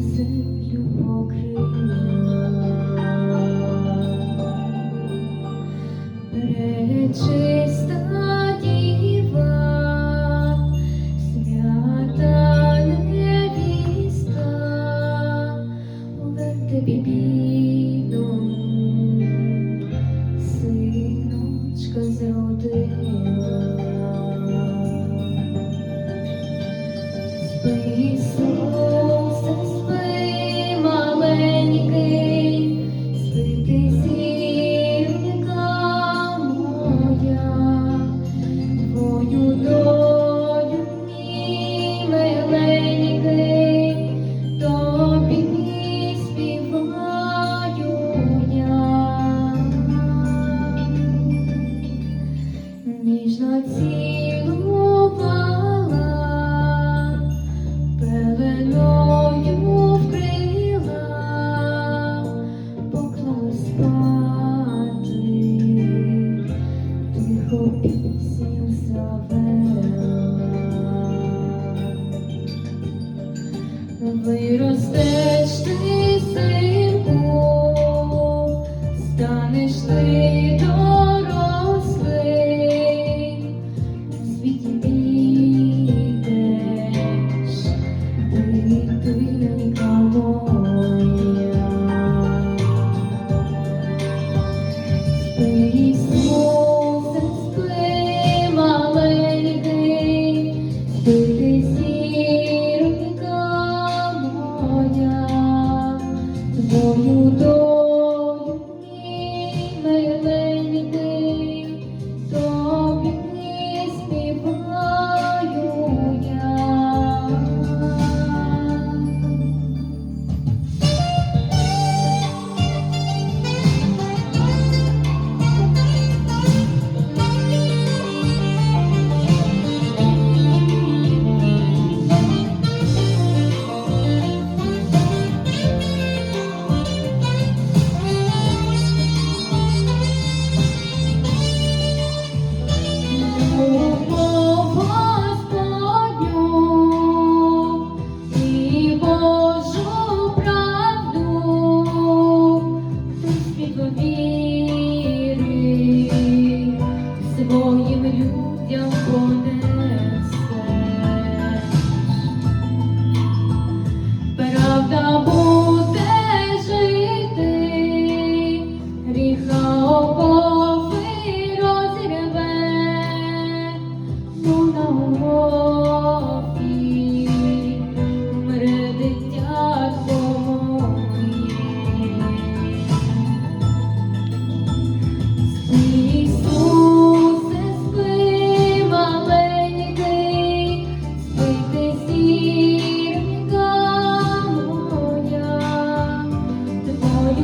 землю покрила, пречиста діва, свята невіста, увер тобі бі. Please see. Пісню. Виростеш ти,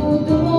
todo.